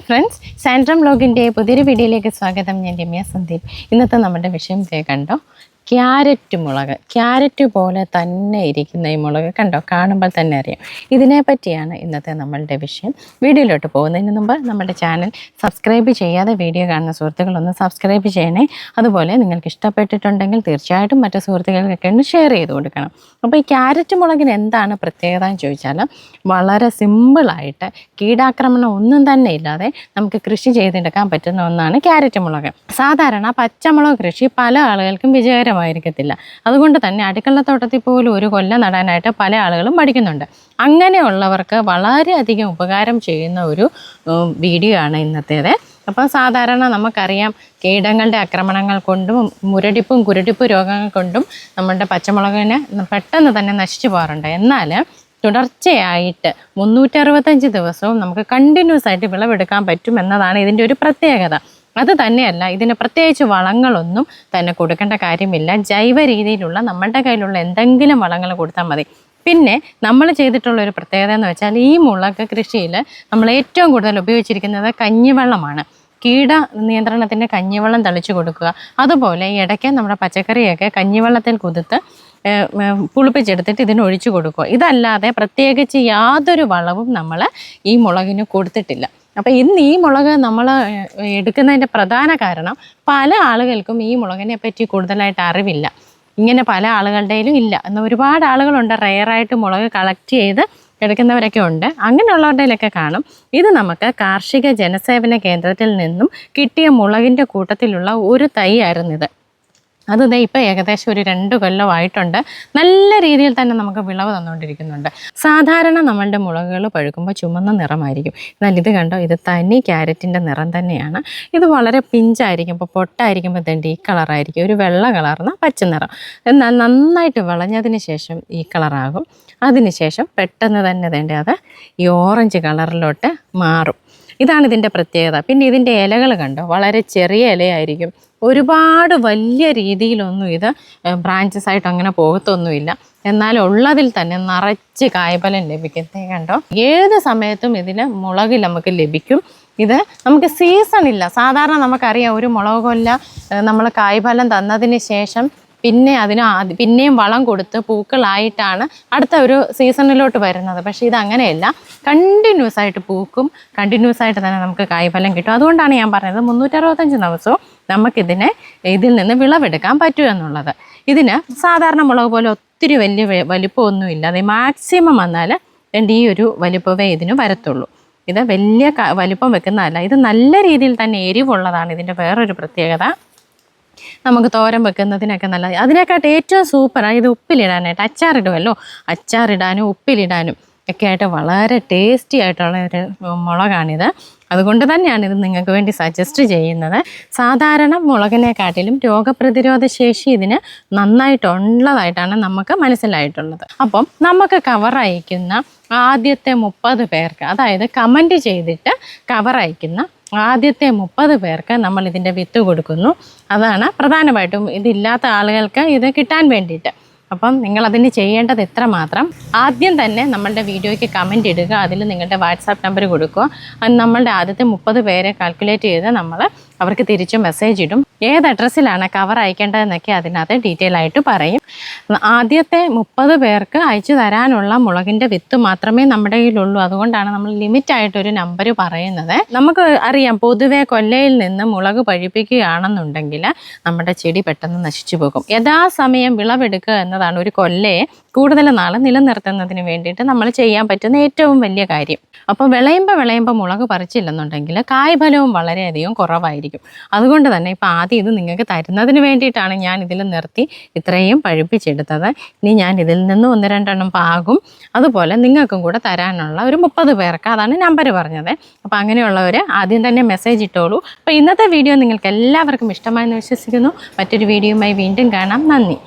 Hi friends സാൻഡ്രം ബ്ലോഗിന്റെ പുതിയൊരു വീഡിയോയിലേക്ക് സ്വാഗതം. ഞാൻ രമ്യ സന്ദീപ്. ഇന്നത്തെ നമ്മുടെ വിഷയം കണ്ടോ? ക്യാരറ്റ് മുളക്. ക്യാരറ്റ് പോലെ തന്നെ ഇരിക്കുന്ന ഈ മുളക് കണ്ടോ? കാണുമ്പോൾ തന്നെ അറിയാം. ഇതിനെ പറ്റിയാണ് ഇന്നത്തെ നമ്മളുടെ വിഷയം. വീഡിയോയിലോട്ട് പോകുന്നതിന് മുമ്പ് നമ്മുടെ ചാനൽ സബ്സ്ക്രൈബ് ചെയ്യാതെ വീഡിയോ കാണുന്ന സുഹൃത്തുക്കളൊന്ന് സബ്സ്ക്രൈബ് ചെയ്യണേ. അതുപോലെ നിങ്ങൾക്ക് ഇഷ്ടപ്പെട്ടിട്ടുണ്ടെങ്കിൽ തീർച്ചയായിട്ടും മറ്റു സുഹൃത്തുക്കൾക്കൊക്കെ ഒന്ന് ഷെയർ ചെയ്ത് കൊടുക്കണം. അപ്പോൾ ഈ ക്യാരറ്റ് മുളകിന് എന്താണ് പ്രത്യേകത എന്ന് ചോദിച്ചാൽ വളരെ സിമ്പിളായിട്ട് കീടാക്രമണം ഒന്നും തന്നെ ഇല്ലാതെ നമുക്ക് കൃഷി ചെയ്തെടുക്കാൻ പറ്റുന്ന ഒന്നാണ് ക്യാരറ്റ് മുളക്. സാധാരണ പച്ചമുളക് കൃഷി പല ആളുകൾക്കും വിജയകരമായിരിക്കത്തില്ല അതുകൊണ്ട് തന്നെ അടുക്കളത്തോട്ടത്തിൽ പോലും ഒരു കൊല്ലം നടാനായിട്ട് പല ആളുകളും പഠിക്കുന്നുണ്ട് അങ്ങനെയുള്ളവർക്ക് വളരെയധികം ഉപകാരം ചെയ്യുന്ന ഒരു വീഡിയോ ആണ് ഇന്നത്തേത്. അപ്പോൾ സാധാരണ നമുക്കറിയാം കീടങ്ങളുടെ ആക്രമണങ്ങൾ കൊണ്ടും മുരടിപ്പും കുരടിപ്പ് രോഗങ്ങൾ കൊണ്ടും നമ്മുടെ പച്ചമുളകിന് പെട്ടെന്ന് തന്നെ നശിച്ചു പോകാറുണ്ട്. എന്നാൽ തുടർച്ചയായിട്ട് മുന്നൂറ്ററുപത്തഞ്ച് ദിവസവും നമുക്ക് കണ്ടിന്യൂസ് ആയിട്ട് വിളവെടുക്കാൻ പറ്റും എന്നതാണ് ഇതിന്റെ ഒരു പ്രത്യേകത. അത് തന്നെയല്ല ഇതിന് പ്രത്യേകിച്ച് വളങ്ങളൊന്നും തന്നെ കൊടുക്കേണ്ട കാര്യമില്ല. ജൈവ രീതിയിലുള്ള നമ്മളുടെ കയ്യിലുള്ള എന്തെങ്കിലും വളങ്ങൾ കൊടുത്താൽ മതി. പിന്നെ നമ്മൾ ചെയ്തിട്ടുള്ള ഒരു പ്രത്യേകത എന്ന് വെച്ചാൽ ഈ മുളക് കൃഷിയിൽ നമ്മൾ ഏറ്റവും കൂടുതൽ ഉപയോഗിച്ചിരിക്കുന്നത് കഞ്ഞിവെള്ളമാണ്. കീട നിയന്ത്രണത്തിന്റെ കഞ്ഞിവെള്ളം തളിച്ചു കൊടുക്കുക. അതുപോലെ ഇടയ്ക്ക് നമ്മുടെ പച്ചക്കറിയൊക്കെ കഞ്ഞിവെള്ളത്തിൽ കുതിർത്ത് പുളിപ്പിച്ചെടുത്തിട്ട് ഇതിന് ഒഴിച്ചു കൊടുക്കുക. ഇതല്ലാതെ പ്രത്യേകിച്ച് യാതൊരു വളവും നമ്മൾ ഈ മുളകിന് കൊടുത്തിട്ടില്ല. അപ്പോൾ ഇന്ന് ഈ മുളക് നമ്മൾ എടുക്കുന്നതിന്റെ പ്രധാന കാരണം പല ആളുകൾക്കും ഈ മുളകിനെ പറ്റി കൂടുതലായിട്ട് അറിവില്ല. ഇങ്ങനെ പല ആളുകളുടെയിലും ഇല്ല. എന്നാൽ ഒരുപാട് ആളുകളുണ്ട് റെയറായിട്ട് മുളക് കളക്ട് ചെയ്ത് എടുക്കുന്നവരൊക്കെ ഉണ്ട്. അങ്ങനെയുള്ളവരുടെയിലൊക്കെ കാണും. ഇത് നമുക്ക് കാർഷിക ജനസേവന കേന്ദ്രത്തിൽ നിന്നും കിട്ടിയ മുളകിന്റെ കൂട്ടത്തിലുള്ള ഒരു തൈ ആയിരുന്നു ഇത്. അത് ഇതേ ഇപ്പോൾ ഏകദേശം ഒരു രണ്ട് കൊല്ലമായിട്ടുണ്ട്. നല്ല രീതിയിൽ തന്നെ നമുക്ക് വിളവ് തന്നുകൊണ്ടിരിക്കുന്നുണ്ട്. സാധാരണ നമ്മളുടെ മുളകുകൾ പഴുക്കുമ്പോൾ ചുമന്ന നിറമായിരിക്കും. എന്നാൽ ഇത് കണ്ടോ? ഇത് തനി ക്യാരറ്റിന്റെ നിറം തന്നെയാണ്. ഇത് വളരെ പിഞ്ചായിരിക്കും ഇപ്പോൾ പൊട്ടായിരിക്കുമ്പോൾ തന്നെ ഈ കളറായിരിക്കും. ഒരു വെള്ള കളർന്ന പച്ച നിറം. എന്നാൽ നന്നായിട്ട് വിളഞ്ഞതിന് ശേഷം ഈ കളറാകും. അതിനുശേഷം പെട്ടെന്ന് തന്നെ വേണ്ട അത് ഈ ഓറഞ്ച് കളറിലോട്ട് മാറും. ഇതാണ് ഇതിന്റെ പ്രത്യേകത. പിന്നെ ഇതിന്റെ ഇലകൾ കണ്ടോ? വളരെ ചെറിയ ഇലയായിരിക്കും. ഒരുപാട് വലിയ രീതിയിലൊന്നും ഇത് ബ്രാഞ്ചസ് ആയിട്ട് അങ്ങനെ പോകത്തൊന്നുമില്ല. എന്നാൽ ഉള്ളതിൽ തന്നെ നിറച്ച് കായ്ഫലം ലഭിക്കുന്നത് കണ്ടോ? ഏത് സമയത്തും ഇതിന് മുളക് നമുക്ക് ലഭിക്കും. ഇത് നമുക്ക് സീസൺ ഇല്ല. സാധാരണ നമുക്കറിയാം ഒരു മുളക് കൊല്ല നമ്മൾ കായ്ഫലം തന്നതിന് ശേഷം പിന്നെ അതിന് പിന്നെയും വളം കൊടുത്ത് പൂക്കളായിട്ടാണ് അടുത്ത ഒരു സീസണിലോട്ട് വരുന്നത്. പക്ഷേ ഇത് അങ്ങനെയല്ല കണ്ടിന്യൂസ് ആയിട്ട് പൂക്കും കണ്ടിന്യൂസ് ആയിട്ട് തന്നെ നമുക്ക് കായ്ഫലം കിട്ടും. അതുകൊണ്ടാണ് ഞാൻ പറഞ്ഞത് മുന്നൂറ്ററുപത്തഞ്ച് ദിവസവും നമുക്കിതിനെ ഇതിൽ നിന്ന് വിളവെടുക്കാൻ പറ്റൂ എന്നുള്ളത്. ഇതിന് സാധാരണ മുളക് പോലെ ഒത്തിരി വലിയ വലിപ്പമൊന്നുമില്ല. അതേ മാക്സിമം വന്നാൽ എന്റെ ഈ ഒരു വലിപ്പമേ ഇതിന് വരത്തുള്ളൂ. ഇത് വലിയ വലിപ്പം വെക്കുന്നതല്ല. ഇത് നല്ല രീതിയിൽ തന്നെ എരിവുള്ളതാണ് ഇതിന്റെ വേറൊരു പ്രത്യേകത. നമുക്ക് തോരൻ വെക്കുന്നതിനൊക്കെ നല്ല അതിനെക്കാട്ട് ഏറ്റവും സൂപ്പറാണ് ഇത് ഉപ്പിലിടാനായിട്ട് അച്ചാറിടുമല്ലോ അച്ചാറിടാനും ഉപ്പിലിടാനും ഒക്കെ ആയിട്ട് വളരെ ടേസ്റ്റി ആയിട്ടുള്ള ഒരു മുളകാണിത്. അതുകൊണ്ട് തന്നെയാണ് ഇത് നിങ്ങൾക്ക് വേണ്ടി സജസ്റ്റ് ചെയ്യുന്നത്. സാധാരണ മുളകിനെക്കാട്ടിലും രോഗപ്രതിരോധ ശേഷി ഇതിന് നന്നായിട്ടുള്ളതായിട്ടാണ് നമുക്ക് മനസ്സിലായിട്ടുള്ളത്. അപ്പം നമുക്ക് കവർ അയക്കുന്ന ആദ്യത്തെ മുപ്പത് പേർക്ക് അതായത് കമന്റ് ചെയ്തിട്ട് കവർ അയക്കുന്ന ആദ്യത്തെ മുപ്പത് പേർക്ക് നമ്മൾ ഇതിന്റെ വിത്ത് കൊടുക്കുന്നു. അതാണ് പ്രധാനമായിട്ടും ഇതില്ലാത്ത ആളുകൾക്ക് ഇത് കിട്ടാൻ വേണ്ടിയിട്ട്. അപ്പം നിങ്ങൾ അതിന് ചെയ്യേണ്ടത് എത്ര മാത്രം ആദ്യം തന്നെ നമ്മളുടെ വീഡിയോയ്ക്ക് കമന്റ് ഇടുക അതിൽ നിങ്ങളുടെ വാട്സാപ്പ് നമ്പർ കൊടുക്കുക. നമ്മളുടെ ആദ്യത്തെ മുപ്പത് പേരെ കാൽക്കുലേറ്റ് ചെയ്ത് നമ്മൾ അവർക്ക് തിരിച്ചു മെസ്സേജ് ഇടും. ഏത് അഡ്രസ്സിലാണ് കവർ അയക്കേണ്ടതെന്നൊക്കെ അതിനകത്ത് ഡീറ്റെയിൽ ആയിട്ട് പറയും. ആദ്യത്തെ മുപ്പത് പേർക്ക് അയച്ചു തരാനുള്ള മുളകിന്റെ വിത്ത് മാത്രമേ നമ്മുടെ കയ്യിലുള്ളൂ. അതുകൊണ്ടാണ് നമ്മൾ ലിമിറ്റ് ആയിട്ടൊരു നമ്പർ പറയുന്നത്. നമുക്ക് അറിയാം പൊതുവെ കൊല്ലയിൽ നിന്ന് മുളക് പഴിപ്പിക്കുകയാണെന്നുണ്ടെങ്കിൽ നമ്മുടെ ചെടി പെട്ടെന്ന് നശിച്ചു പോകും. യഥാസമയം വിളവെടുക്കുക എന്നതാണ് ഒരു കൊല്ലയെ കൂടുതൽ നാൾ നിലനിർത്തുന്നതിന് വേണ്ടിയിട്ട് നമ്മൾ ചെയ്യാൻ പറ്റുന്ന ഏറ്റവും വലിയ കാര്യം. അപ്പോൾ വിളയുമ്പോൾ വിളയുമ്പോൾ മുളക് പറിച്ചില്ലെന്നുണ്ടെങ്കിൽ കായ്ഫലവും വളരെയധികം കുറവായിരിക്കും. അതുകൊണ്ട് തന്നെ ഇപ്പോൾ ആദ്യം ഇത് നിങ്ങൾക്ക് തരുന്നതിന് വേണ്ടിയിട്ടാണ് ഞാൻ ഇതിൽ നിർത്തി ഇത്രയും പഴുപ്പിച്ചെടുത്തത്. ഇനി ഞാൻ ഇതിൽ നിന്ന് ഒന്ന് രണ്ടെണ്ണം പാകും. അതുപോലെ നിങ്ങൾക്കും കൂടെ തരാനുള്ള ഒരു മുപ്പത് പേർക്ക് അതാണ് നമ്പർ പറഞ്ഞത്. അപ്പോൾ അങ്ങനെയുള്ളവർ ആദ്യം തന്നെ മെസ്സേജ് ഇട്ടോളൂ. അപ്പോൾ ഇന്നത്തെ വീഡിയോ നിങ്ങൾക്ക് എല്ലാവർക്കും ഇഷ്ടമായെന്ന് വിശ്വസിക്കുന്നു. മറ്റൊരു വീഡിയോയുമായി വീണ്ടും കാണാം. നന്ദി.